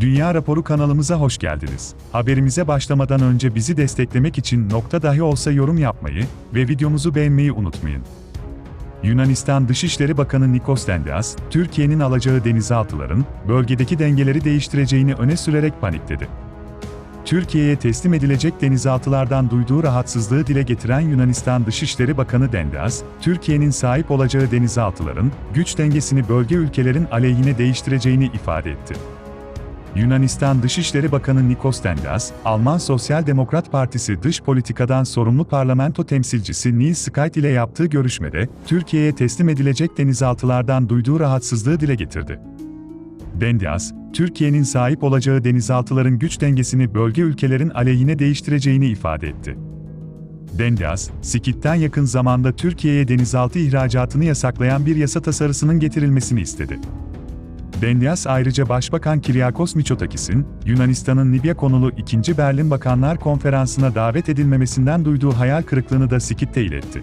Dünya Raporu kanalımıza hoş geldiniz. Haberimize başlamadan önce bizi desteklemek için nokta dahi olsa yorum yapmayı ve videomuzu beğenmeyi unutmayın. Yunanistan Dışişleri Bakanı Nikos Dendias, Türkiye'nin alacağı denizaltıların bölgedeki dengeleri değiştireceğini öne sürerek panikledi. Türkiye'ye teslim edilecek denizaltılardan duyduğu rahatsızlığı dile getiren Yunanistan Dışişleri Bakanı Dendias, Türkiye'nin sahip olacağı denizaltıların güç dengesini bölge ülkelerin aleyhine değiştireceğini ifade etti. Yunanistan Dışişleri Bakanı Nikos Dendias, Alman Sosyal Demokrat Partisi dış politikadan sorumlu parlamento temsilcisi Nils Skait ile yaptığı görüşmede, Türkiye'ye teslim edilecek denizaltılardan duyduğu rahatsızlığı dile getirdi. Dendias, Türkiye'nin sahip olacağı denizaltıların güç dengesini bölge ülkelerin aleyhine değiştireceğini ifade etti. Dendias, Sikit'ten yakın zamanda Türkiye'ye denizaltı ihracatını yasaklayan bir yasa tasarısının getirilmesini istedi. Dendias ayrıca Başbakan Kiryakos Mitsotakis'in, Yunanistan'ın Libya konulu 2. Berlin Bakanlar Konferansı'na davet edilmemesinden duyduğu hayal kırıklığını da Sikit'te iletti.